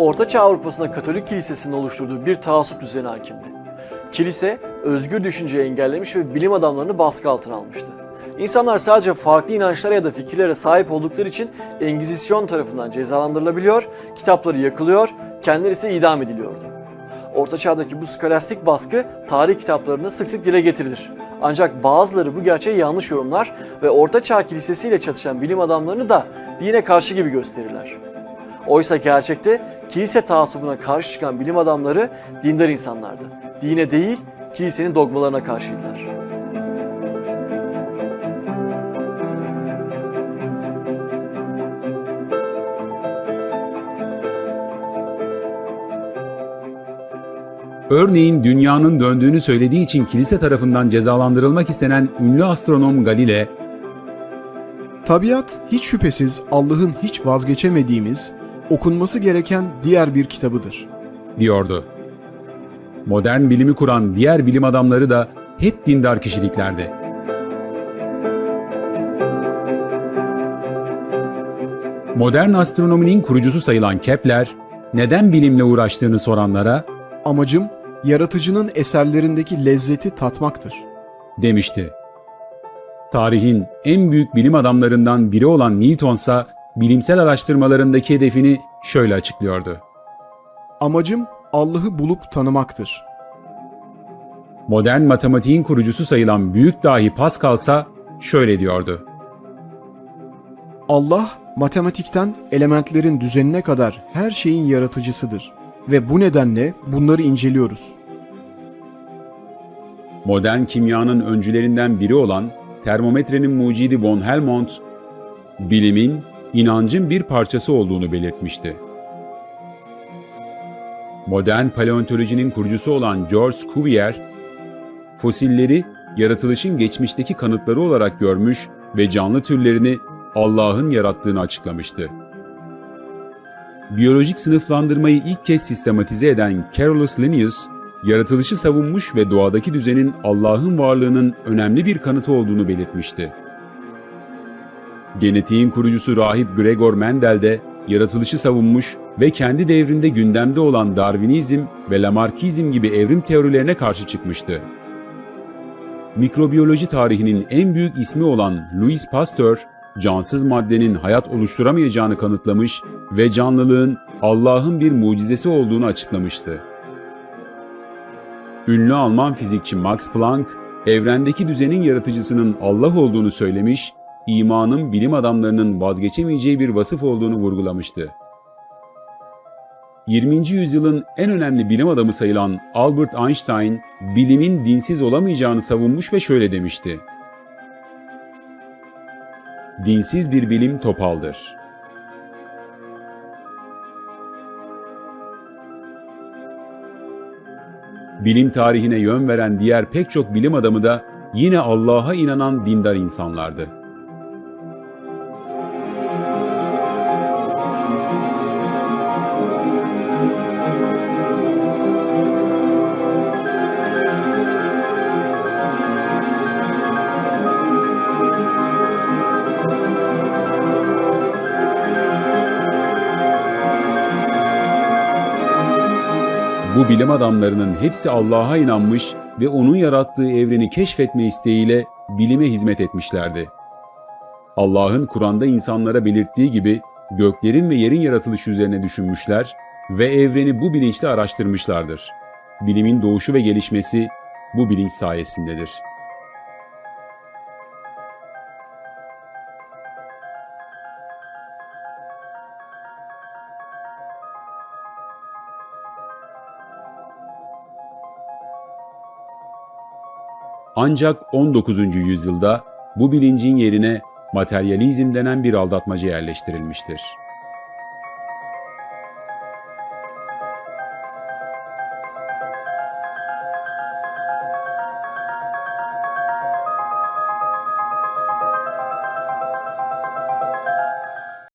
Ortaçağ Avrupa'sında Katolik Kilisesi'nin oluşturduğu bir taassup düzeni hakimdi. Kilise özgür düşünceyi engellemiş ve bilim adamlarını baskı altına almıştı. İnsanlar sadece farklı inançlara ya da fikirlere sahip oldukları için Engizisyon tarafından cezalandırılabiliyor, kitapları yakılıyor, kendileri ise idam ediliyordu. Orta Çağ'daki bu skolastik baskı tarih kitaplarında sık sık dile getirilir. Ancak bazıları bu gerçeği yanlış yorumlar ve Orta Çağ kilisesiyle çatışan bilim adamlarını da dine karşı gibi gösterirler. Oysa gerçekte kilise taassubuna karşı çıkan bilim adamları dindar insanlardı. Dine değil, kilisenin dogmalarına karşıydılar. Örneğin dünyanın döndüğünü söylediği için kilise tarafından cezalandırılmak istenen ünlü astronom Galile, Tabiat hiç şüphesiz Allah'ın hiç vazgeçemediğimiz, okunması gereken diğer bir kitabıdır. diyordu. Modern bilimi kuran diğer bilim adamları da hep dindar kişiliklerdi. Modern astronominin kurucusu sayılan Kepler, neden bilimle uğraştığını soranlara Amacım, yaratıcının eserlerindeki lezzeti tatmaktır. demişti. Tarihin en büyük bilim adamlarından biri olan Newton ise bilimsel araştırmalarındaki hedefini şöyle açıklıyordu. Amacım, Allah'ı bulup tanımaktır. Modern matematiğin kurucusu sayılan büyük dahi Pascal ise şöyle diyordu. Allah, matematikten elementlerin düzenine kadar her şeyin yaratıcısıdır ve bu nedenle bunları inceliyoruz. Modern kimyanın öncülerinden biri olan termometrenin mucidi von Helmont, bilimin, inancın bir parçası olduğunu belirtmişti. Modern paleontolojinin kurucusu olan George Cuvier, fosilleri yaratılışın geçmişteki kanıtları olarak görmüş ve canlı türlerini Allah'ın yarattığını açıklamıştı. Biyolojik sınıflandırmayı ilk kez sistematize eden Carolus Linnaeus, yaratılışı savunmuş ve doğadaki düzenin Allah'ın varlığının önemli bir kanıtı olduğunu belirtmişti. Genetiğin kurucusu rahip Gregor Mendel de yaratılışı savunmuş ve kendi devrinde gündemde olan Darwinizm ve Lamarckizm gibi evrim teorilerine karşı çıkmıştı. Mikrobiyoloji tarihinin en büyük ismi olan Louis Pasteur, cansız maddenin hayat oluşturamayacağını kanıtlamış ve canlılığın Allah'ın bir mucizesi olduğunu açıklamıştı. Ünlü Alman fizikçi Max Planck, evrendeki düzenin yaratıcısının Allah olduğunu söylemiş, imanın bilim adamlarının vazgeçemeyeceği bir vasıf olduğunu vurgulamıştı. 20. yüzyılın en önemli bilim adamı sayılan Albert Einstein, bilimin dinsiz olamayacağını savunmuş ve şöyle demişti. Dinsiz bir bilim topaldır. Bilim tarihine yön veren diğer pek çok bilim adamı da yine Allah'a inanan dindar insanlardı. Bu bilim adamlarının hepsi Allah'a inanmış ve onun yarattığı evreni keşfetme isteğiyle bilime hizmet etmişlerdi. Allah'ın Kur'an'da insanlara belirttiği gibi göklerin ve yerin yaratılışı üzerine düşünmüşler ve evreni bu bilinçle araştırmışlardır. Bilimin doğuşu ve gelişmesi bu bilinç sayesindedir. Ancak 19. yüzyılda bu bilincin yerine materyalizm denen bir aldatmaca yerleştirilmiştir.